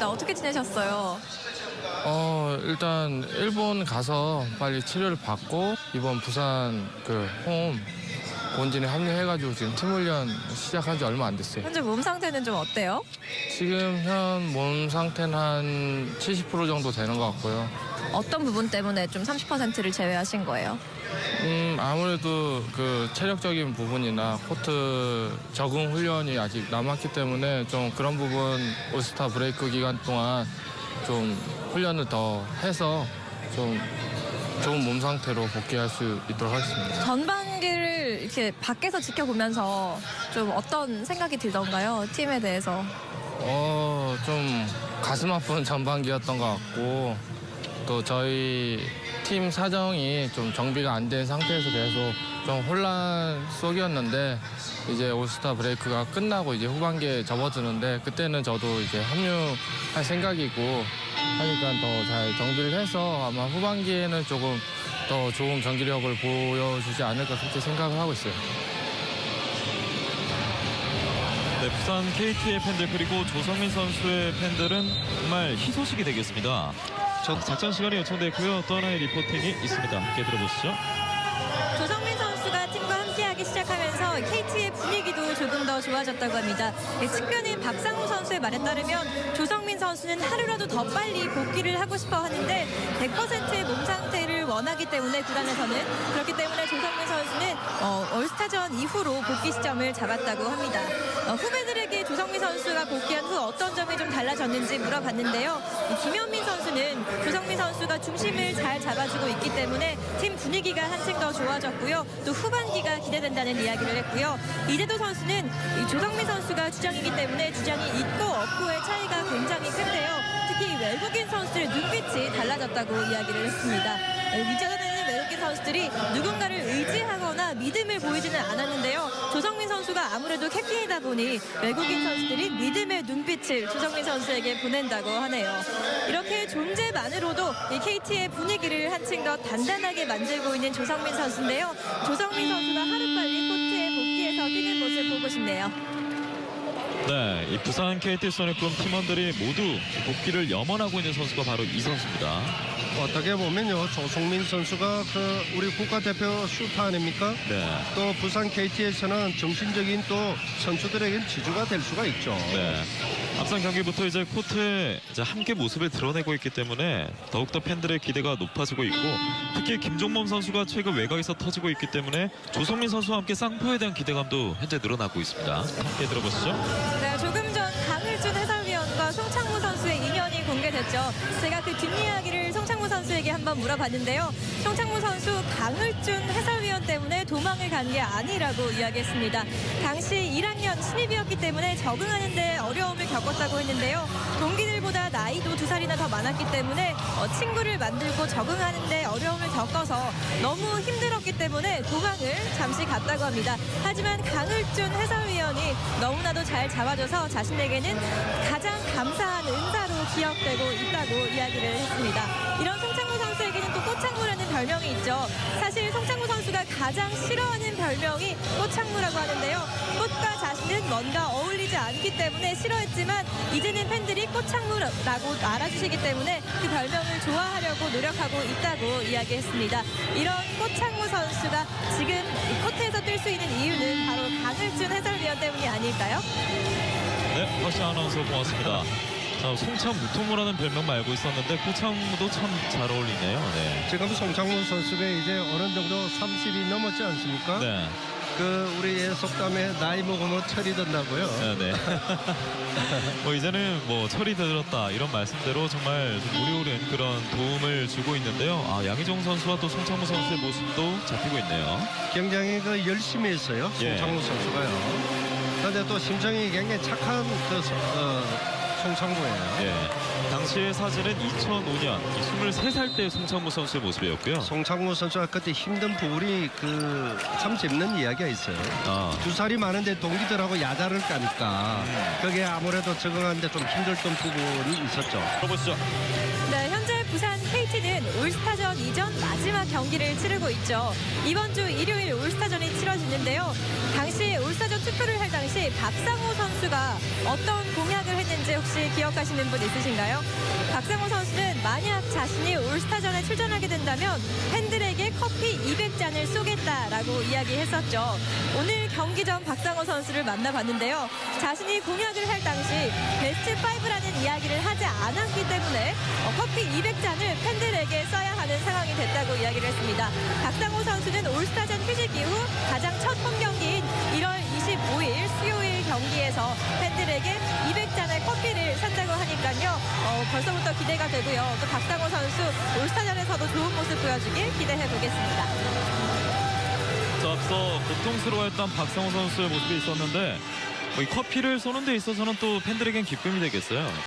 왔습니다. 어떻게 지내셨어요? 어 일단 일본 가서 빨리 치료를 받고 이번 부산 그홈 본진에 합류해가지고 지금 팀 훈련 시작한 지 얼마 안 됐어요. 현재 몸 상태는 좀 어때요? 지금 현 몸 상태는 한 70% 정도 되는 것 같고요. 어떤 부분 때문에 좀 30%를 제외하신 거예요? 음 아무래도 그 체력적인 부분이나 코트 적응 훈련이 아직 남았기 때문에 좀 그런 부분 올스타 브레이크 기간 동안 좀 훈련을 더 해서 좀 좋은 몸 상태로 복귀할 수 있도록 하겠습니다. 전반기를 이렇게 밖에서 지켜보면서 좀 어떤 생각이 들던가요? 팀에 대해서. 어, 좀 가슴 아픈 전반기였던 것 같고 또 저희 팀 사정이 좀 정비가 안 된 상태에서 계속 좀 혼란 속이었는데 이제 올스타 브레이크가 끝나고 이제 후반기에 접어드는데 그때는 저도 이제 합류할 생각이고 하니까 더 잘 정비를 해서 아마 후반기에는 조금 더 좋은 경기력을 보여주지 않을까 그렇게 생각을 하고 있어요. 네, 부산 KT의 팬들 그리고 조성민 선수의 팬들은 정말 희소식이 되겠습니다. 저 작전 시간이 요청됐고요. 또 하나의 리포팅이 있습니다. 함께 들어보시죠. 조금 더 좋아졌다고 합니다. 네, 측면인 박상호 선수의 말에 따르면 조성민 선수는 하루라도 더 빨리 복귀를 하고 싶어 하는데 100%의 몸 상태를 원하기 때문에 구단에서는 그렇기 때문에 조성민 선수는 어, 올스타전 이후로 복귀 시점을 잡았다고 합니다. 어, 후배들에게 조성민 선수가 복귀한 후 어떤 점이 좀 달라졌는지 물어봤는데요. 이 김현민 선수는 조성민 선수가 중심을 잘 잡아주고 있기 때문에 팀 분위기가 한층 더 좋아졌고요. 또 후반기가 기대된다는 이야기를 했고요. 이대도 선수는 이 조성민 선수가 주장이기 때문에 주장이 있고 없고의 차이가 굉장히 큰데요. 특히 외국인 선수들의 눈빛이 달라졌다고 이야기를 했습니다. 위자전에는 외국인 선수들이 누군가를 의지하거나 믿음을 보이지는 않았는데요. 조성민 선수가 아무래도 캡틴이다 보니 외국인 선수들이 믿음의 눈빛을 조성민 선수에게 보낸다고 하네요. 이렇게 존재만으로도 이 KT의 분위기를 한층 더 단단하게 만들고 있는 조성민 선수인데요. 조성민 선수가 하루빨리 코트에 복귀해서 뛰는 모습 보고 싶네요. 네, 이 부산 KT 소닉붐 팀원들이 모두 복귀를 염원하고 있는 선수가 바로 이 선수입니다. 어떻게 보면요 조성민 선수가 그 우리 국가대표 슈퍼 아닙니까? 네. 또 부산 KT에서는 정신적인 또 선수들에게 지주가 될 수가 있죠. 네. 앞선 경기부터 이제 코트에 이제 함께 모습을 드러내고 있기 때문에 더욱더 팬들의 기대가 높아지고 있고 특히 김종범 선수가 최근 외곽에서 터지고 있기 때문에 조성민 선수와 함께 쌍포에 대한 기대감도 현재 늘어나고 있습니다. 함께 들어보시죠. 네, 조금 전 강을준 해설위원과 송창무 선수의 인연이 공개됐죠. 제가 그 뒷이야기를 송창무 선수에게 한번 물어봤는데요. 송창무 선수 강을준 해설위원 때문에 도망을 간 게 아니라고 이야기했습니다. 당시 1학년 신입이었기 때문에 적응하는 데 어려움을 겪었다고 했는데요. 동기들보다 나이도 두 살이나 더 많았기 때문에 어, 친구를 만들고 적응하는 데 어려움을 겪어서 너무 힘들었기 때문에 도망을 잠시 갔다고 합니다. 하지만 강을준 해설위원이 너무나도 잘 잡아줘서 자신에게는 가장 감사한 은사로 기억되고 있다고 이야기를 했습니다. 이런 송창무 선수에게는 또 꽃창무라는 별명이 있죠. 사실 송창무 선수가 가장 싫어하는 별명이 꽃창무라고 하는데요. 꽃과 자신은 뭔가 어울리지 않기 때문에 싫어했지만 이제는 팬들이 꽃창무라고 알아주시기 때문에 그 별명을 좋아하려고 노력하고 있다고 이야기했습니다. 이런 꽃창무 선수가 지금 이 코트에서 뛸 수 있는 이유는 바로 강을준 해설위원 때문이 아닐까요? 네, 허시 아나운서 고맙습니다. 자, 송창 무토무라는 별명만 알고 있었는데 꽃창무도 참 잘 어울리네요. 네. 지금 송창문 선수가 이제 어느 정도 30이 넘었지 않습니까? 네. 그 우리의 속담에 나이 먹으면 철이 든다고요. 네, 네. 뭐 이제는 뭐 철이 들었다 이런 말씀대로 정말 좀 우려오른 그런 도움을 주고 있는데요. 아 양희종 선수와 또 송창무 선수의 모습도 잡히고 있네요. 굉장히 그 열심히 했어요. 예. 송창문 선수가요. 그런데 또 심정이 굉장히 착한 그 소- 어, 송창구예요. 예. 당시의 사진은 2005년 23살 때 송창무 선수의 모습이었고요. 송창구 선수가 그때 힘든 부분이 그 참 재밌는 이야기가 있어요. 아, 두 살이 많은데 동기들하고 야자를 까니까 그게 아무래도 적응하는데 좀 힘들던 부분이 있었죠. 들어보시죠. 네, 경기를 치르고 있죠. 이번 주 일요일 올스타전이 치러지는데요. 당시 올스타전 투표를 할 당시 박상호 선수가 어떤 공약을 했는지 혹시 기억하시는 분 있으신가요? 박상호 선수는 만약 자신이 올스타전에 출전하게 된다면 팬들에게 커피 200잔을 쏘겠다라고 이야기했었죠. 오늘 경기 전 박상호 선수를 만나봤는데요. 자신이 공약을 할 당시 베스트 5라는 이야기를 하지 않았기 때문에 어, 커피 200잔을 팬들에게 써야 하는 상황이 됐다고 이야기를 했습니다. 박상호 선수는 올스타전 휴식 이 후 가장 첫 홈 경기인 1월 25일 수요일 경기에서 팬들에게 200잔의 커피를 산다고 하니까요. 어, 벌써부터 기대가 되고요. 또 박상호 선수 올스타전에서도 좋은 모습 보여주길 기대해 보겠습니다. 자, 앞서 고통스러워했던 박상호 선수의 모습이 있었는데 뭐 이 커피를 쏘는 데 있어서는 또 팬들에겐 기쁨이 되겠어요.